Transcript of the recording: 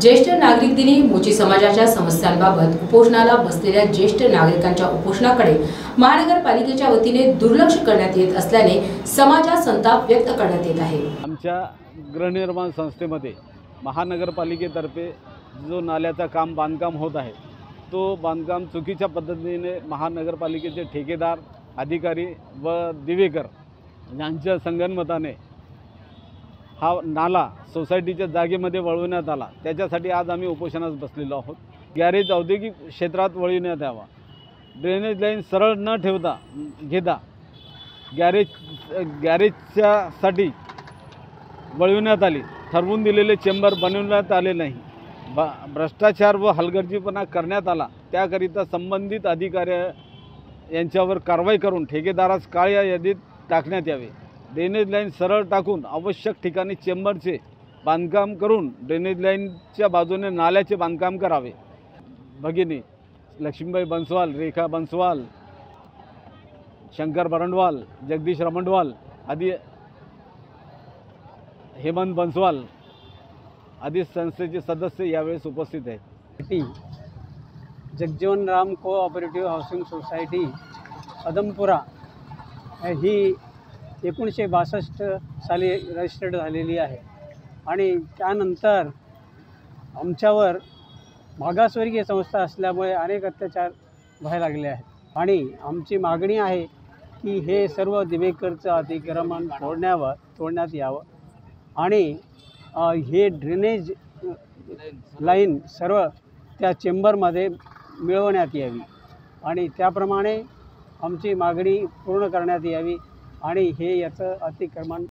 ज्येष्ठ नागरिक दिनी मोची समाजाच्या समस्यांबाबत उपोषणाला बसलेल्या ज्येष्ठ नागरिकांच्या उपोषणाकडे महानगरपालिकेच्या वतीने दुर्लक्ष करण्यात येत असल्याने समाजात संताप व्यक्त करण्यात येत आहे. आमच्या गृहनिर्माण संस्थेमध्ये महानगरपालिकेतर्फे जो नाल्याचा काम बांधकाम होत आहे तो बांधकाम चुकीच्या पद्धतीने महानगरपालिकेचे ठेकेदार अधिकारी व दिवेकर यांच्या संगनमताने हा नाला सोसायटीच्या जागेमध्ये वळवण्यात आला. त्याच्यासाठी आज आम्ही उपोषणास बसलेलो आहोत. गॅरेज औद्योगिक क्षेत्रात वळविण्यात यावा. ड्रेनेज लाईन सरळ न ठेवता घेता गॅरेज गॅरेजच्यासाठी वळविण्यात आली. ठरवून दिलेले चेंबर बनवण्यात आले नाही. ब भ्रष्टाचार व हलगर्जीपणा करण्यात आला. त्याकरिता संबंधित अधिकाऱ्या यांच्यावर कारवाई करून ठेकेदारास काळ्या यादीत टाकण्यात यावे. ड्रेनेज लाईन सरळ टाकून आवश्यक ठिकाणी चेंबरचे बांधकाम करून ड्रेनेज लाईनच्या बाजूने नाल्याचे बांधकाम करावे. भगिनी लक्ष्मीबाई बन्सवाल रेखा बन्सवाल शंकर बरंडवाल जगदीश रमंडवाल आदी हेमंत बन्सवाल आदी संस्थेचे सदस्य यावेळेस उपस्थित आहेत. Jagjivan Ram cooperative housing society Adampura ही एकोणीसशे बासष्ट साली रजिस्टर्ड झालेली आहे. आणि त्यानंतर आमच्यावर मागासवर्गीय संस्था असल्यामुळे अनेक अत्याचार व्हायला लागले आहेत. आणि आमची मागणी आहे की हे सर्व दिवेकरचं अतिक्रमण तोडण्यावर तोडण्यात यावं. आणि हे ड्रेनेज लाईन सर्व त्या चेंबरमध्ये मिळवण्यात यावी. आणि त्याप्रमाणे आमची मागणी पूर्ण करण्यात यावी. आणि हे याचं अतिक्रमण